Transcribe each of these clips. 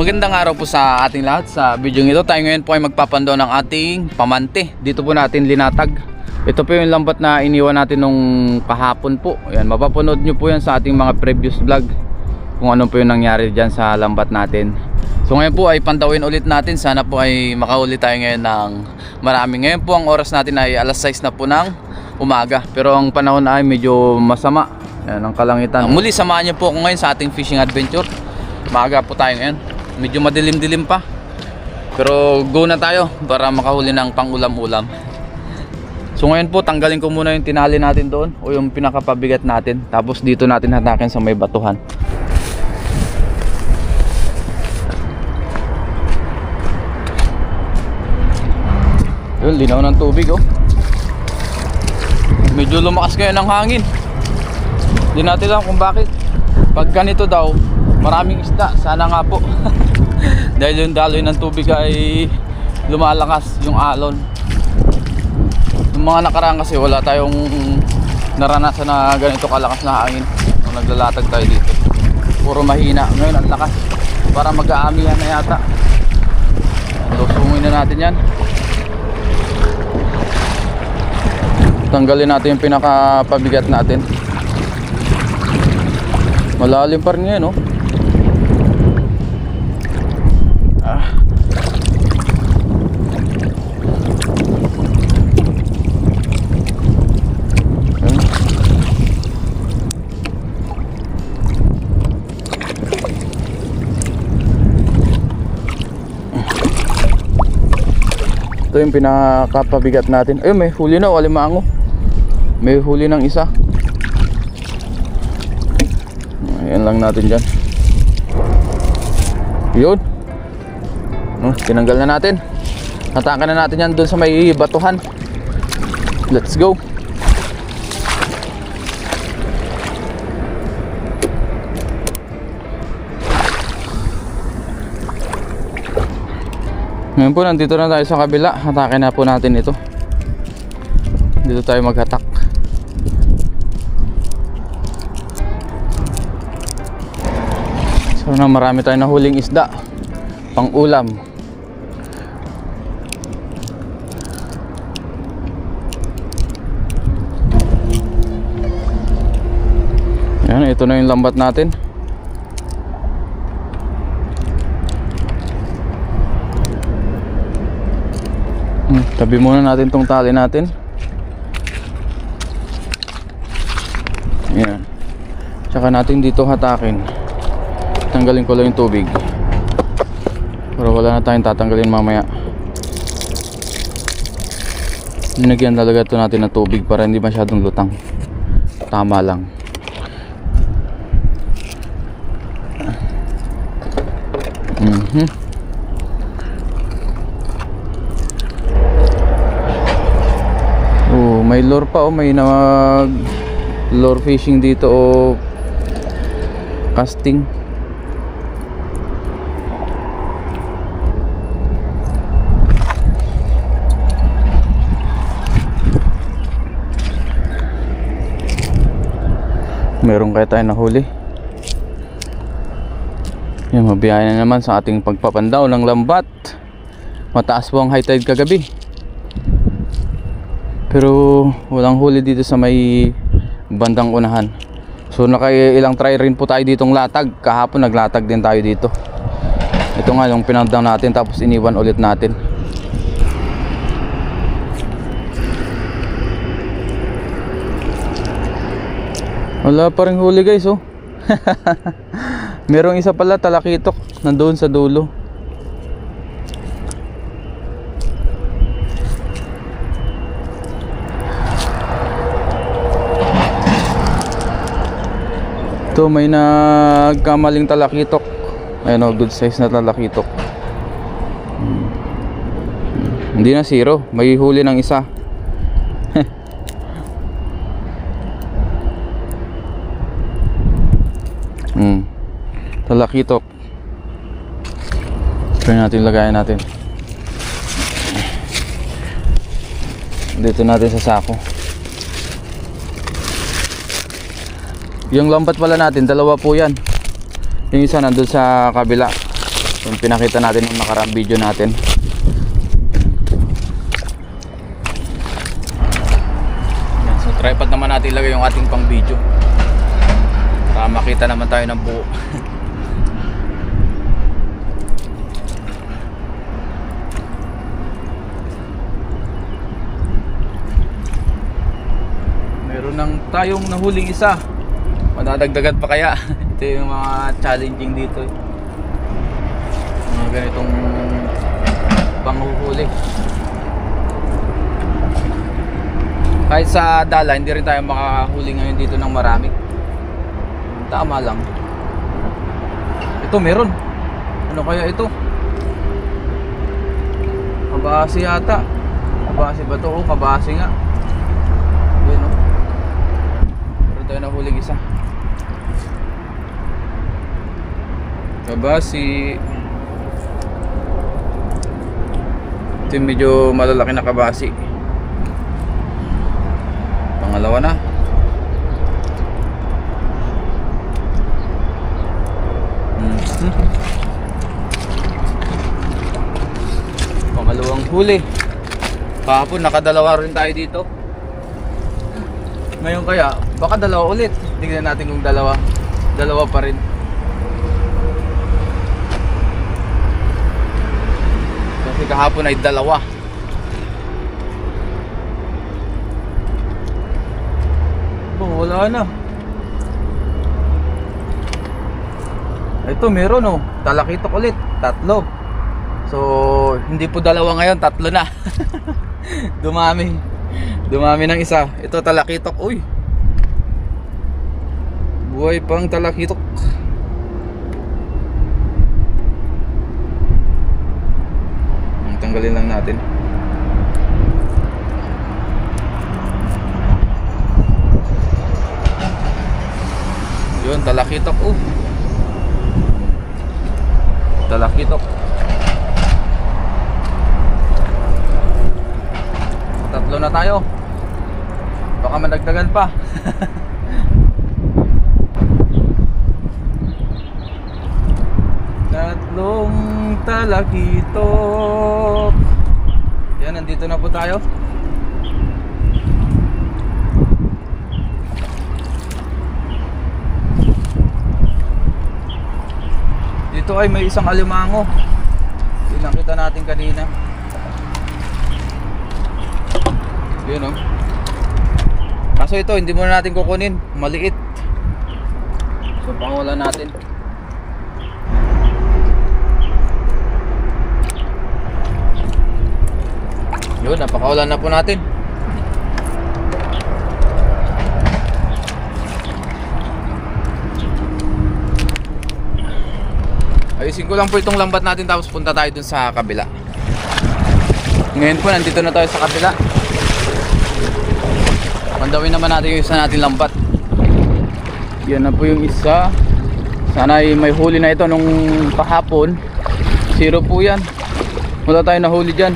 Magandang araw po sa ating lahat sa video ito. Tayo ngayon po ay magpapandaw ng ating pamante. Dito po natin linatag. Ito po yung lambat na iniwan natin nung kahapon po. Ayan, mapapanood nyo po yan sa ating mga previous vlog kung ano po yung nangyari dyan sa lambat natin. So ngayon po ay pandawin ulit natin. Sana po ay makahuli tayo ngayon ng marami. Ngayon po ang oras natin ay alas 6 na po ng umaga. Pero ang panahon ay medyo masama. Ayan, ang kalangitan. Muli samahan niyo po ako ngayon sa ating fishing adventure. Maaga po tayo ngayon. Medyo madilim-dilim pa. Pero go na tayo para makahuli ng pangulam-ulam. So ngayon po tanggalin ko muna yung tinali natin doon o yung pinakapabigat natin. Tapos dito natin hatakin sa may batuhan. Yun, linaw ng tubig oh. Medyo lumakas kayo ng hangin. Hindi natin alam kung bakit. Pag ganito daw, maraming isda. Sana nga po. Dahil yung daloy ng tubig ay lumalakas yung alon. Yung mga nakaraan kasi wala tayong naranasan na ganito kalakas na hangin nung naglalatag tayo dito. Puro mahina. Ngayon ang lakas. Para mag-aamihan na yata. Lusungin na natin yan. Tanggalin natin yung pinakapabigat natin. Malalim pa rin yan, no? Ito yung pinakapabigat natin. Ayun, may huli na, alimango. May huli ng isa. Ayan lang natin dyan. Yun. No, tinanggal na natin. Hatakan na natin yan doon sa may batuhan. Let's go. Ngayon po, nandito na tayo sa kabila. Hatakin na po natin ito. Dito tayo maghatak. So na marami tayong nahuling isda. Pang ulam. Yan, ito na yung lambat natin. Hmm, tabi muna natin tong tali natin. Yan. Tsaka natin dito hatakin. Tanggalin ko lang yung tubig. Pero wala na tayong tatanggalin mamaya. Linagyan talaga ito natin ng tubig para hindi masyadong lutang. Tama lang. Mhm. Oh, may lure pa oh, may nag lure fishing dito o casting. Meron kaya tayo nahuli. Yan, mabiyaya na naman sa ating pagpapandaw ng lambat. Mataas po ang high tide kagabi. Pero walang huli dito sa may bandang unahan. So nakailang try rin po tayo ditong latag. Kahapon naglatag din tayo dito. Ito nga yung pinandaw natin tapos iniwan ulit natin. Wala pa rin huli guys oh. Merong isa pala talakitok nandoon sa dulo. Ito may nagkamaling talakitok. Ayun oh, good size na talakitok. Hmm. Hindi na zero, may huli ng isa. Hmm. Talakitok. Try natin lagayan natin. Dito natin sa sako. Yung lambat pala natin, dalawa po yan. Yung isa nandun sa kabila. Yung pinakita natin yung nakaraang video natin. Yan, So tripod naman natin ilagay yung ating pang video. Para makita naman tayo ng buo. Meron nang tayong nahuling isa. Madadagdagan pa kaya? Ito yung mga challenging dito. eh. Mga ganitong panghuhuli. Kahit sa dala, hindi rin tayo makahuli ngayon dito ng marami. Tama lang. Ito meron. Ano kaya ito? Kabasi yata. Kabasi ba to? Oh, kabasi nga. Yun oh. Meron tayo nahuling isa. Kabasi. Ito yung medyo malalaki na kabasi. Pangalawa na. Mhm. Pangalawang huli. Kahapon nakadalawa rin tayo dito. Ngayon kaya, baka dalawa ulit. Tingnan natin kung dalawa. Dalawa pa rin. Kasi kahapon ay dalawa. Oh, wala na. Ito meron oh. Talakitok ulit. Tatlo. So, hindi po dalawa ngayon, tatlo na. Dumami. Dumami ng isa. Ito talakitok. Uy. Buhay pang talakitok. Tanggalin lang natin. Yun, talakitok. Oh. Talakitok. Tatlo na tayo. Baka madagdagan pa. Tatlong talakitok. Yan, nandito na po tayo. Dito ay may isang alimango. Yung nakita natin kanina. Yun oh. Kaso ito, hindi muna natin kukunin. Maliit. So, pangawalan natin. Yun, napakawalan na po natin. Ayusin ko lang po itong lambat natin tapos punta tayo dun sa kabila. Ngayon po, nandito na tayo sa kabila. Pandawin naman natin yung isa natin lambat. Yan na po yung isa. Sana ay may huli na ito nung kahapon. Zero po yan. Wala tayo nahuli dyan.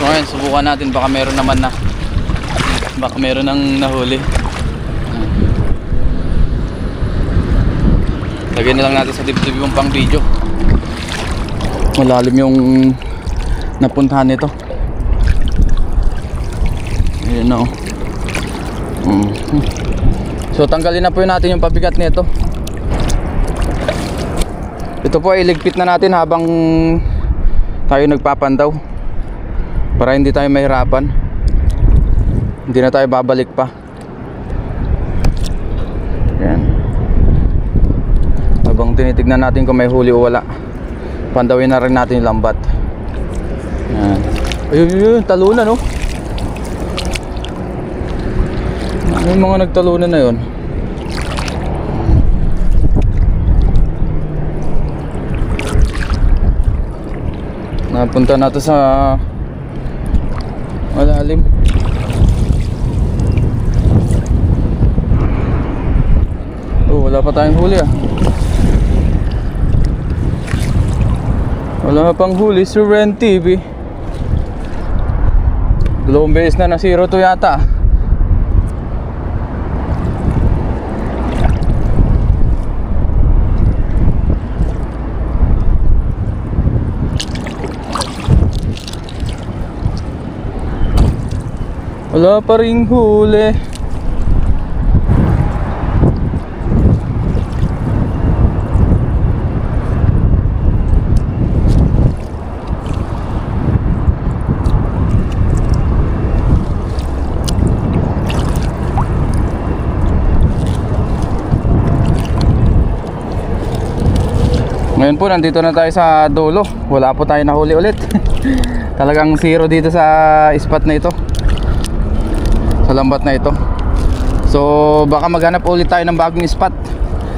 So ngayon, subukan natin. Baka meron naman na. Baka meron nang nahuli. Lagyan na lang natin sa dibdib yung pang video. Malalim yung napuntahan nito. Ayan na oh. Mm. So tanggalin na po natin yung pabigat nito. Ito po ay iligpit na natin habang tayo nagpapandaw. Para hindi tayo mahirapan. Hindi na tayo babalik pa. Yan. Habang tinitignan natin kung may huli o wala. Pandawin na rin natin yung lambat. Yan. Ayun, yun, talunan oh. Yung mga nagtalunan na yun. Napunta na to sa malalim. Oh, wala pa tayong huli ah. Wala pang huli si Ren TV. Dalawang beses na na zero to yata. Wala pa ring huli. Ngayon po, nandito na tayo sa dulo. Wala po tayo nahuli ulit. Talagang zero dito sa spot na ito. Sa lambat na ito. So, baka maghanap ulit tayo ng bagong spot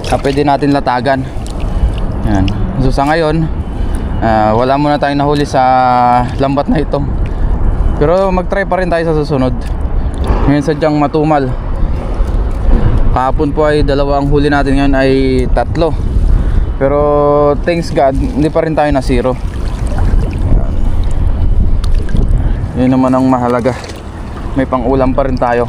na pwede natin latagan. Yan. So, sa ngayon, ah, wala muna tayong nahuli sa lambat na ito. Pero mag-try pa rin tayo sa susunod. Ngayon sadyang matumal. Kahapon po ay dalawa ang huli natin ngayon ay tatlo. Pero thanks God, hindi pa rin tayo na zero. Yun naman ang mahalaga. May pang-ulam pa rin tayo.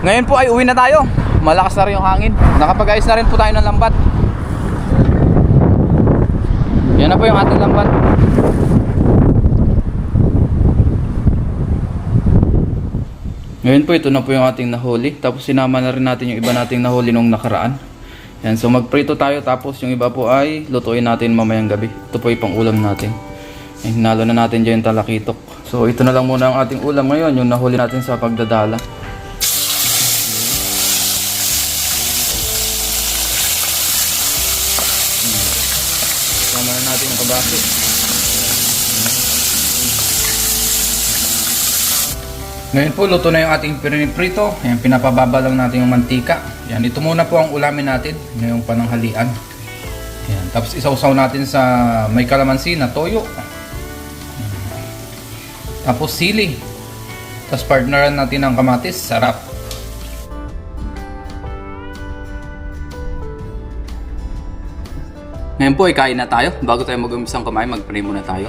Ngayon po ay uwi na tayo. Malakas na rin yung hangin. Nakapag-ayos na rin po tayo ng lambat. Yan na po yung ating lambat. Ngayon po ito na po yung ating nahuli. Tapos sinama na rin natin yung iba nating nahuli nung nakaraan. Yan, so magprito tayo tapos yung iba po ay lutuin natin mamayang gabi. Ito po yung pang ulam natin. Yan, hinalo na natin dyan yung talakitok. So ito na lang muna ang ating ulam ngayon, yung nahuli natin sa pagdadala. Sama na natin yung kabasi. Ngayon po, luto na yung ating piniprito. Ayan, pinapababa lang natin yung mantika. Yan, ito muna po ang ulamin natin ngayong pananghalian. Yan, tapos isawsaw natin sa may kalamansi na toyo. Tapos sili. Tapos partneran natin ng kamatis. Sarap. Ngayon po ay kain na tayo. Bago tayo mag-umpisang kumain, mag-pray muna tayo.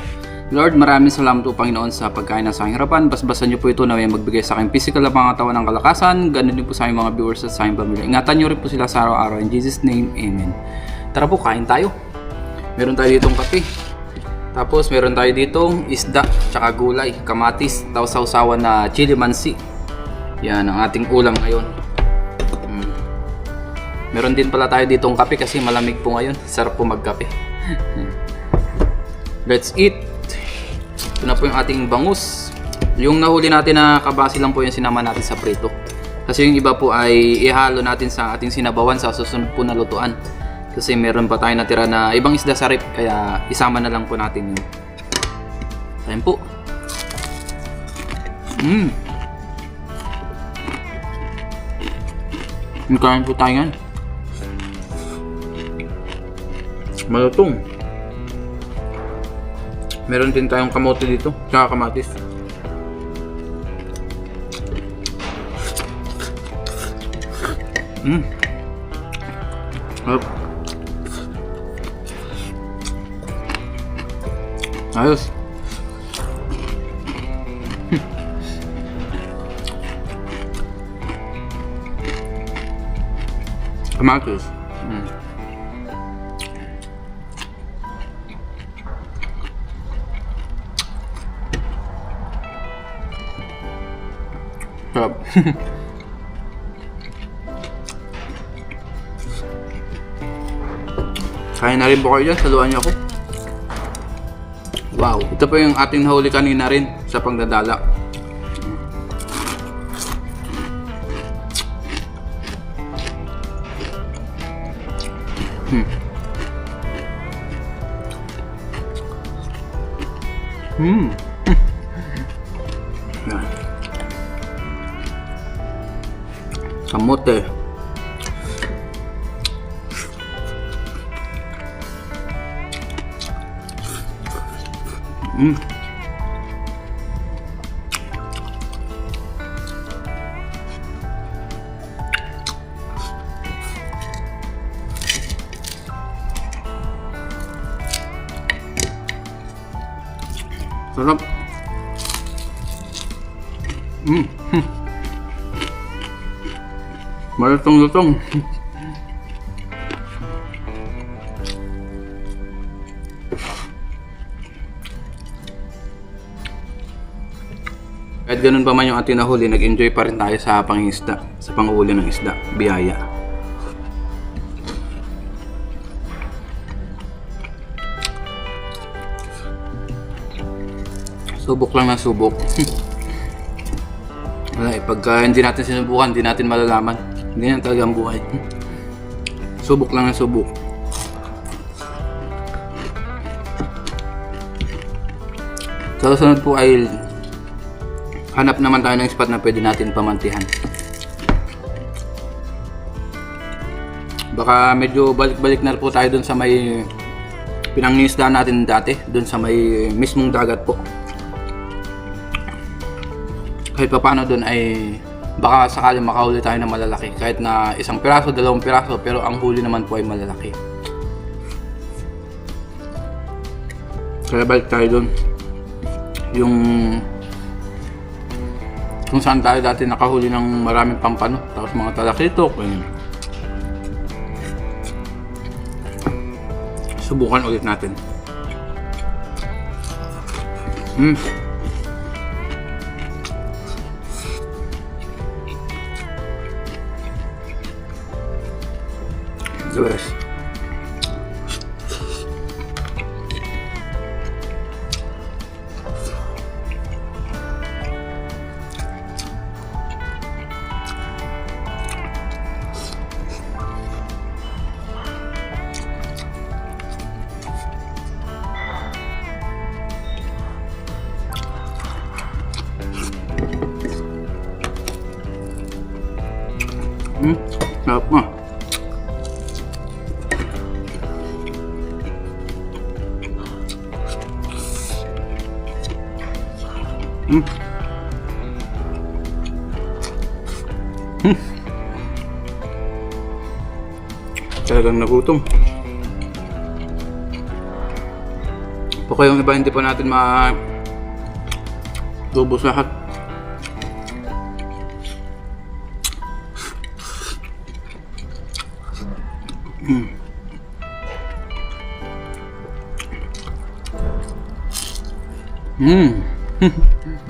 Lord, maraming salamat po Panginoon sa pagkain na sa aking harapan. Basbasan niyo po ito na may magbigay sa aking physical na pangatawan ng kalakasan. Ganun din po sa aking mga viewers at sa aking pamilya. Ingatan niyo rin po sila sa araw-araw. In Jesus' name, Amen. Tara po, kain tayo. Meron tayo ditong kape. Tapos meron tayo ditong isda, tsaka gulay, kamatis, tawsaw-sawan na chili mansi. Yan ang ating ulam ngayon. Mm. Meron din pala tayo ditong kape kasi malamig po ngayon. Sarap po magkape. Let's eat. Ito na po yung ating bangus. Yung nahuli natin na kabasi lang po yung sinama natin sa prito. Kasi yung iba po ay ihalo natin sa ating sinabawan sa susunod po na lutuan. Kasi meron pa tayo natira na ibang isda sa rip kaya isama na lang po natin yun. Ayun po. Mmm. Kain po tayo yan. Malutong. Meron din tayong kamote dito, tsaka kamatis. Mm. Ayos. Kamatis. Mm. Kain na rin po kayo dyan. Saluhan niyo ako. Wow. Ito po yung ating nahuli kanina rin sa pagdadala. Hmm. Hmm. Kamote. Mm. Sarap. Mm. Malutong-lutong. Kahit ganun pa man yung ating nahuli, nag-enjoy pa rin tayo sa pangisda, sa panghuli ng isda, biyaya. Subok lang ng subok. Wala, eh, pagka hindi natin sinubukan, hindi natin malalaman. Hindi yan talaga ang buhay. Subok lang ng subok. Sa susunod po ay hanap naman tayo ng spot na pwede natin pamantihan. Baka medyo balik-balik na po tayo dun sa may pinangingisda natin dati, dun sa may mismong dagat po. Kahit pa paano dun ay baka sakaling makahuli tayo ng malalaki. Kahit na isang piraso, dalawang piraso, pero ang huli naman po ay malalaki. Kaya balik tayo dun yung kung saan tayo dati nakahuli ng maraming pampano tapos mga talakitok ganyan. subukan ulit natin hmm the best Talagang nagutom. Baka yung iba hindi pa natin ma lubos lahat. Hmm.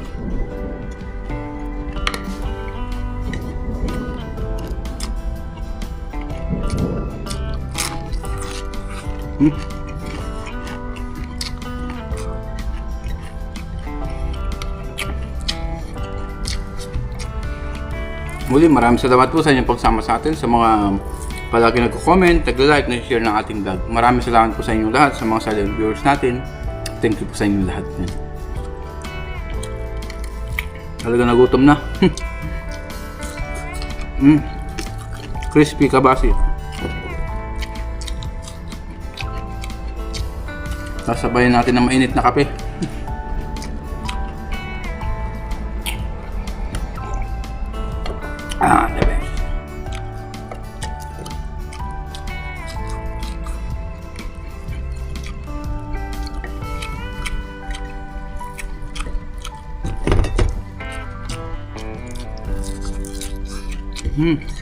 Hmm. Muli, maraming salamat po sa inyong pagsama sa atin, sa mga palagi nagko-comment, nag-like, nag-share ng ating vlog. Maraming salamat po sa inyong lahat, sa mga silent viewers natin. Thank you po sa inyong lahat. Talaga nagutom na. mm. Crispy kabasi. Sasabayin natin ng mainit na kape. ah, the best. Hmm.